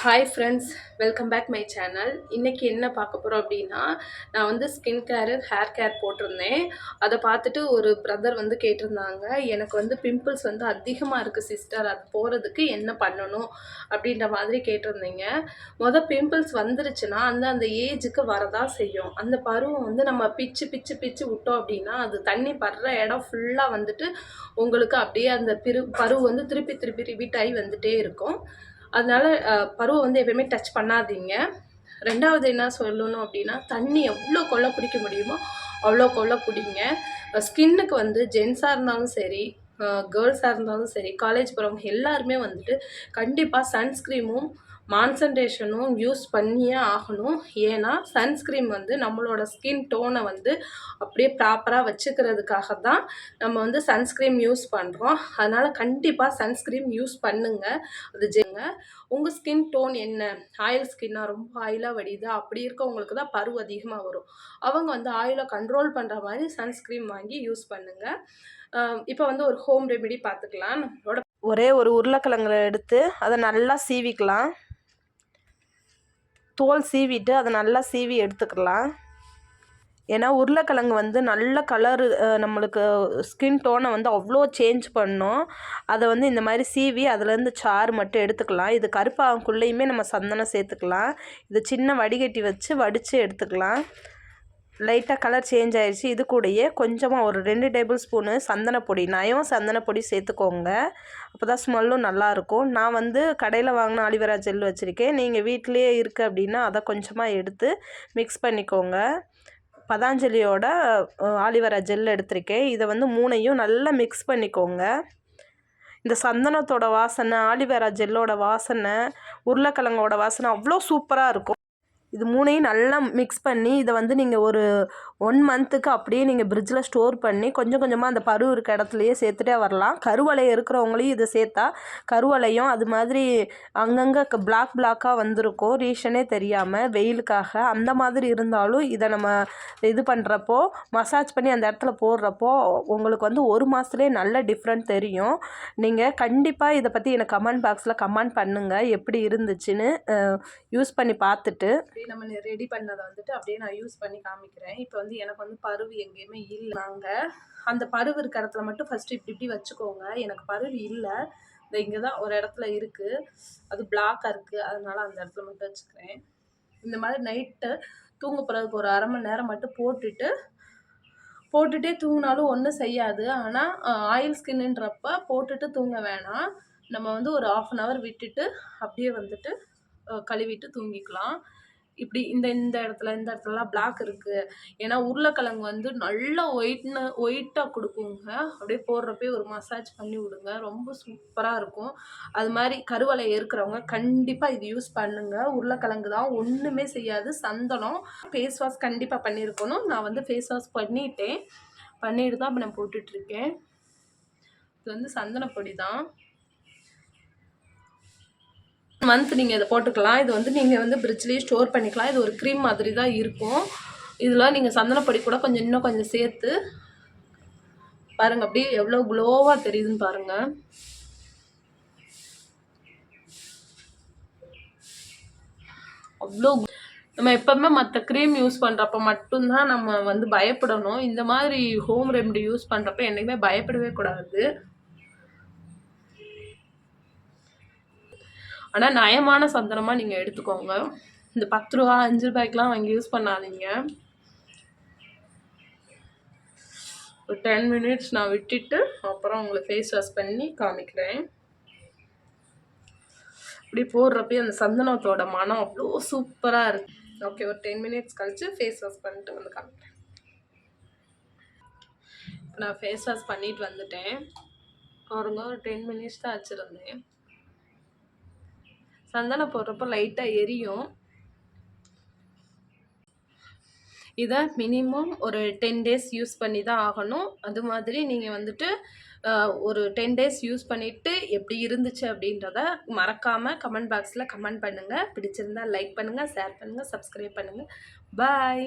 Hi friends welcome back my channel இன்றைக்கி என்ன பார்க்க போகிறோம் அப்படின்னா நான் வந்து ஸ்கின் கேரு ஹேர் கேர் போட்டிருந்தேன். அதை பார்த்துட்டு ஒரு பிரதர் வந்து கேட்டிருந்தாங்க எனக்கு வந்து பிம்பிள்ஸ் வந்து அதிகமாக இருக்குது சிஸ்டர் அது போகிறதுக்கு என்ன பண்ணணும் அப்படின்ற மாதிரி கேட்டிருந்தீங்க. மொதல் பிம்பிள்ஸ் வந்துருச்சுன்னா அந்த அந்த ஏஜுக்கு வரதான் செய்யும். அந்த பருவம் வந்து நம்ம பிச்சு பிச்சு பிச்சு விட்டோம் அப்படின்னா அது தண்ணி படுற இடம் ஃபுல்லாக வந்துட்டு உங்களுக்கு அப்படியே அந்த பிரு பருவம் வந்து திருப்பி திருப்பி ரிப்பீட் ஆகி வந்துகிட்டே இருக்கும். அதனால் பருவம் வந்து எப்பயுமே டச் பண்ணாதீங்க. ரெண்டாவது என்ன சொல்லணும் அப்படின்னா தண்ணி எவ்வளோ கொள்ள குடிக்க முடியுமோ அவ்வளோ கொள்ள குடிங்க. ஸ்கின்னுக்கு வந்து ஜென்ஸாக இருந்தாலும் சரி கேர்ள்ஸாக இருந்தாலும் சரி காலேஜ் போகிறவங்க எல்லாருமே வந்துட்டு கண்டிப்பாக சன்ஸ்க்ரீமும் மான்சன்ட்ரேஷனும் யூஸ் பண்ணியே ஆகணும். ஏன்னா சன்ஸ்க்ரீன் வந்து நம்மளோட ஸ்கின் டோனை வந்து அப்படியே ப்ராப்பராக வச்சுக்கிறதுக்காக தான் நம்ம வந்து சன்ஸ்க்ரீன் யூஸ் பண்ணுறோம் அதனால் கண்டிப்பாக சன்ஸ்க்ரீம் யூஸ் பண்ணுங்கள் அது ஜெங்க உங்கள் ஸ்கின் டோன் என்ன? ஆயில் ஸ்கின்னாக ரொம்ப ஆயிலாக வடியுது. அப்படி இருக்கவங்களுக்கு தான் பருவ அதிகமாக வரும். அவங்க வந்து ஆயிலை கண்ட்ரோல் பண்ணுற மாதிரி சன்ஸ்க்ரீம் வாங்கி யூஸ் பண்ணுங்கள் இப்போ வந்து ஒரு ஹோம் ரெமெடி பார்த்துக்கலாம் நம்மளோட ஒரே ஒரு உருளைக்கிழங்குல எடுத்து அதை நல்லா சீவிக்கலாம். தோல் சீவிட்டு அதை நல்லா சீவி எடுத்துக்கலாம். ஏன்னா உருளைக்கிழங்கு வந்து நல்ல கலரு நம்மளுக்கு ஸ்கின் டோனை வந்து அவ்வளோ சேஞ்ச் பண்ணும். அதை வந்து இந்த மாதிரி சீவி அதுலேருந்து சாறு மட்டும் எடுத்துக்கலாம். இது கருப்பாகக்குள்ளேயுமே நம்ம சந்தனம் சேர்த்துக்கலாம். இது சின்ன வடிகட்டி வச்சு வடித்து எடுத்துக்கலாம். லைட்டாக கலர் சேஞ்ச் ஆகிடுச்சு இது கூடயே கொஞ்சமாக ஒரு ரெண்டு டேபிள் ஸ்பூனு சந்தனப்பொடி நயம் சந்தனப்பொடி சேர்த்துக்கோங்க. அப்போ தான் ஸ்மெல்லும் நல்லாயிருக்கும் நான் வந்து கடையில் வாங்கின ஆலிவரா ஜெல் வச்சுருக்கேன். நீங்கள் வீட்டிலேயே இருக்குது அப்படின்னா அதை கொஞ்சமாக எடுத்து மிக்ஸ் பண்ணிக்கோங்க. பதாஞ்சலியோட ஆலிவரா ஜெல் எடுத்திருக்கேன். இதை வந்து மூணையும் நல்லா மிக்ஸ் பண்ணிக்கோங்க. இந்த சந்தனத்தோட வாசனை ஆலிவேரா ஜெல்லோட வாசனை உருளைக்கிழங்கோட வாசனை அவ்வளோ சூப்பராக இருக்கும். இது மூணையும் நல்லா மிக்ஸ் பண்ணி இதை வந்து நீங்கள் ஒரு ஒன் மந்த்துக்கு அப்படியே நீங்கள் ஃப்ரிட்ஜில் ஸ்டோர் பண்ணி கொஞ்சம் கொஞ்சமாக அந்த பரு இருக்க இடத்துலையே சேர்த்துட்டே வரலாம். கருவலை இருக்கிறவங்களையும் இதை சேர்த்தா கருவலையும் அது மாதிரி அங்கங்கே பிளாக் பிளாக்காக வந்திருக்கும். ரீசனே தெரியாமல் வெயிலுக்காக அந்த மாதிரி இருந்தாலும் இதை நம்ம இது பண்ணுறப்போ மசாஜ் பண்ணி அந்த இடத்துல போடுறப்போ உங்களுக்கு வந்து ஒரு மாதத்துலேயே நல்ல டிஃப்ரெண்ட் தெரியும். நீங்கள் கண்டிப்பாக இதை பற்றி எனக்கு கமெண்ட் பாக்ஸில் கமெண்ட் பண்ணுங்கள் எப்படி இருந்துச்சுன்னு யூஸ் பண்ணி பார்த்துட்டு. நம்ம ரெடி பண்ணதை வந்துட்டு அப்படியே நான் யூஸ் பண்ணி காமிக்கிறேன். இப்போ வந்து எனக்கு வந்து பருவு எங்கேயுமே இல்லைங்க அந்த பருவு இருக்கிற இடத்துல மட்டும் ஃபஸ்ட்டு இப்படி இப்படி வச்சுக்கோங்க. எனக்கு பருவு இல்லை. இந்த இங்கே தான் ஒரு இடத்துல இருக்குது அது பிளாக்காக இருக்குது அதனால் அந்த இடத்துல மட்டும் வச்சுக்கிறேன். இந்த மாதிரி நைட்டு தூங்க போகிறதுக்கு ஒரு அரை மணி நேரம் மட்டும் போட்டுட்டு போட்டுகிட்டே தூங்கினாலும் ஒன்றும் செய்யாது. ஆனால் ஆயில் ஸ்கின்னுன்றப்ப போட்டுட்டு தூங்க வேணாம். நம்ம வந்து ஒரு ஆஃப் அன் ஹவர் விட்டுட்டு அப்படியே வந்துட்டு கழுவிட்டு தூங்கிக்கலாம். இப்படி இந்த இந்த இடத்துல இந்த இடத்துலலாம் பிளாக் இருக்குது ஏன்னா உருளைக்கிழங்கு வந்து நல்ல ஒயிட்னு ஒயிட்டாக கொடுக்குங்க. அப்படியே போடுறப்பே ஒரு மசாஜ் பண்ணி விடுங்க. ரொம்ப சூப்பராக இருக்கும். அது மாதிரி கருவலை இருக்கிறவங்க கண்டிப்பாக இது யூஸ் பண்ணுங்கள் உருளைக்கிழங்கு தான் ஒன்றுமே செய்யாது. சந்தனம். ஃபேஸ் வாஷ் கண்டிப்பாக பண்ணியிருக்கணும். நான் வந்து ஃபேஸ் வாஷ் பண்ணிட்டேன். பண்ணிட்டு தான் இப்போ நான் போட்டுட்ருக்கேன் இது வந்து சந்தனப்பொடி தான். மந்த் நீங்கள் இதை போட்டுக்கலாம். இது வந்து நீங்கள் வந்து ஃப்ரிட்ஜ்லேயே ஸ்டோர் பண்ணிக்கலாம். இது ஒரு க்ரீம் மாதிரி தான் இருக்கும். இதில் நீங்கள் சந்தனப்பொடி கூட கொஞ்சம் இன்னும் கொஞ்சம் சேர்த்து பாருங்கள் அப்படியே எவ்வளோ க்ளோவாக தெரியுதுன்னு பாருங்கள் அவ்வளோ நம்ம எப்போவுமே மற்ற க்ரீம் யூஸ் பண்ணுறப்ப மட்டும்தான் நம்ம வந்து பயப்படணும். இந்த மாதிரி ஹோம் ரெமெடி யூஸ் பண்ணுறப்ப என்றைக்குமே பயப்படவே கூடாது. ஆனால் நயமான சந்தனமாக நீங்கள் எடுத்துக்கோங்க. இந்த பத்து ரூபா அஞ்சு ரூபாய்க்கெலாம் வாங்கி யூஸ் பண்ணாதீங்க. ஒரு டென் மினிட்ஸ் நான் விட்டுட்டு அப்புறம் உங்களை ஃபேஸ் வாஷ் பண்ணி காமிக்கிறேன். இப்படி போடுறப்பே அந்த சந்தனத்தோட மனம் அவ்வளோ சூப்பராக இருக்கு. ஓகே ஒரு டென் மினிட்ஸ் கழித்து ஃபேஸ் வாஷ் பண்ணிட்டு வந்து காமிக்கிறேன். இப்போ நான் ஃபேஸ் வாஷ் பண்ணிட்டு வந்துட்டேன். பாருங்க ஒரு டென் மினிட்ஸ் தான் வச்சுருந்தேன். சந்தனம் போடுறப்போ லைட்டாக எரியும். இதை மினிமம் ஒரு டென் டேஸ் யூஸ் பண்ணி தான் ஆகணும். அது மாதிரி நீங்கள் வந்துட்டு ஒரு டென் டேஸ் யூஸ் பண்ணிவிட்டு எப்படி இருந்துச்சு அப்படின்றத மறக்காமல் கமெண்ட் பாக்ஸில் கமெண்ட் பண்ணுங்கள் பிடிச்சிருந்தா லைக் பண்ணுங்கள் ஷேர் பண்ணுங்கள் சப்ஸ்கிரைப் பண்ணுங்கள் பாய்